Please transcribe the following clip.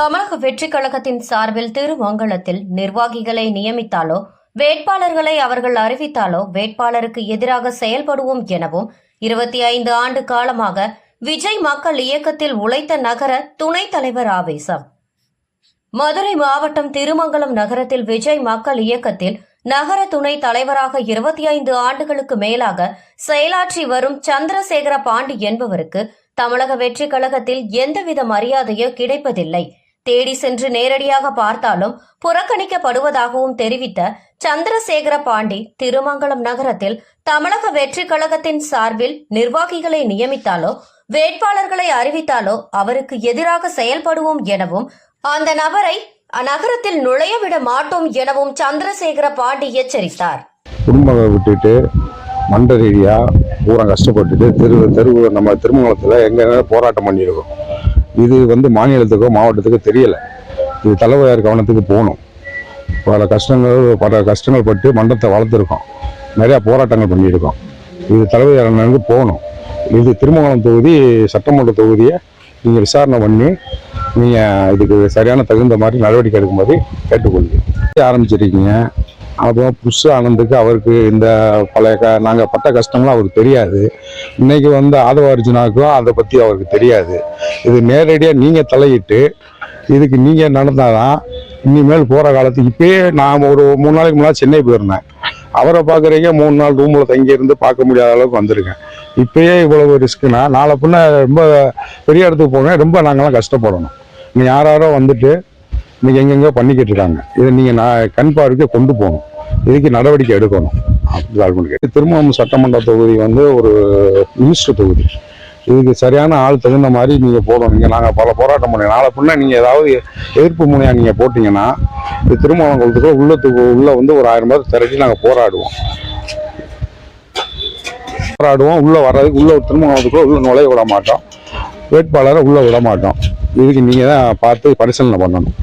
தமிழக வெற்றிக் கழகத்தின் சார்பில் திருமங்கலத்தில் நிர்வாகிகளை நியமித்தாலோ வேட்பாளர்களை அவர்கள் அறிவித்தாலோ வேட்பாளருக்கு எதிராக செயல்படுவோம் எனவும் இருபத்தி ஐந்து ஆண்டு காலமாக விஜய் மக்கள் இயக்கத்தில் உழைத்த நகர துணைத் தலைவர் ஆவேசம். மதுரை மாவட்டம் திருமங்கலம் நகரத்தில் விஜய் மக்கள் இயக்கத்தில் நகர துணை தலைவராக இருபத்தி ஐந்து ஆண்டுகளுக்கு மேலாக செயலாற்றி வரும் சந்திரசேகர பாண்டி என்பவருக்கு தமிழக வெற்றி கழகத்தில் எந்தவித மரியாதையோ கிடைப்பதில்லை. தேடி சென்று நேரடியாக பார்த்தாலும் புறக்கணிக்கப்படுவதாகவும் தெரிவித்த சந்திரசேகர பாண்டி திருமங்கலம் நகரத்தில் தமிழக வெற்றி கழகத்தின் சார்பில் நிர்வாகிகளை நியமித்தாலோ வேட்பாளர்களை அறிவித்தாலோ அவருக்கு எதிராக செயல்படுவோம் எனவும் அந்த நபரை அந்நகரத்தில் நுழைய விட மாட்டோம் எனவும் சந்திரசேகர பாண்டி எச்சரித்தார். குடும்பத்தை விட்டுட்டு மண்ட ரீதியாக பூரா கஷ்டப்பட்டுட்டு தெரு தெரு நம்ம திருமங்கலத்தில் எங்கே போராட்டம் பண்ணியிருக்கோம். இது வந்து மாநிலத்துக்கோ மாவட்டத்துக்கோ தெரியலை. இது தலைவரார் கவனத்துக்கு போகணும். பல கஷ்டங்கள் பல கஷ்டங்கள் பட்டு மண்டத்தை வளர்த்துருக்கோம். நிறையா போராட்டங்கள் பண்ணியிருக்கோம். இது தலைவர் போகணும். இது திருமங்கலம் தொகுதி சட்டமன்ற தொகுதியை நீங்கள் விசாரணை பண்ணி நீங்கள் இதுக்கு சரியான தகுந்த மாதிரி நடவடிக்கை எடுக்கும்போது கேட்டுக்கொள்ளுங்க ஆரம்பிச்சிருக்கீங்க. அப்புறம் புஷ் ஆனந்துக்கு அவருக்கு இந்த பழைய க நாங்கள் பட்ட கஷ்டம்லாம் அவருக்கு தெரியாது. இன்னைக்கு வந்து ஆதவ அர்ஜுனாவுக்கும் அதை பற்றி அவருக்கு தெரியாது. இது நேரடியாக நீங்கள் தலையிட்டு இதுக்கு நீங்கள் நடந்தால் தான் இனிமேல் போகிற காலத்துக்கு இப்பயே நான் ஒரு மூணு நாளைக்கு முன்னாடி சென்னை போயிருந்தேன். அவரை பார்க்குறீங்க மூணு நாள் ரூமில் தங்கியிருந்து பார்க்க முடியாத அளவுக்கு வந்திருக்கேன். இப்பயே இவ்வளவு ரிஸ்க்குனா நாளை பின்ன ரொம்ப பெரிய இடத்துக்கு போங்க ரொம்ப நாங்களாம் கஷ்டப்படணும். நீ யாரோ வந்துட்டு இன்னைக்கு எங்கெங்கோ பண்ணிக்கிட்டு இருக்காங்க. இதை நீங்கள் நான் கண் பார்வைக்கு கொண்டு போகணும். இதுக்கு நடவடிக்கை எடுக்கணும். அப்படிதான் திருமணம் சட்டமன்ற தொகுதி வந்து ஒரு மினிஸ்டர் தொகுதி. இதுக்கு சரியான ஆள் தகுந்த மாதிரி நீங்கள் போடணும். நீங்கள் நாங்கள் பல போராட்டம் பண்ணி நாளை பின்னா நீங்கள் ஏதாவது எதிர்ப்பு முனையாக நீங்கள் போட்டிங்கன்னா இது திருமணம் குளத்துக்கு உள்ளத்துக்கு உள்ளே வந்து ஒரு ஆயிரம் பேர் திரட்டி நாங்கள் போராடுவோம். போராடுவோம். உள்ளே வர்றதுக்கு உள்ள திருமணத்துக்குள்ளே உள்ளே நுழைய விட மாட்டோம். வேட்பாளரை உள்ளே விட மாட்டோம். இதுக்கு நீங்கள் தான் பார்த்து பரிசீலனை பண்ணணும்.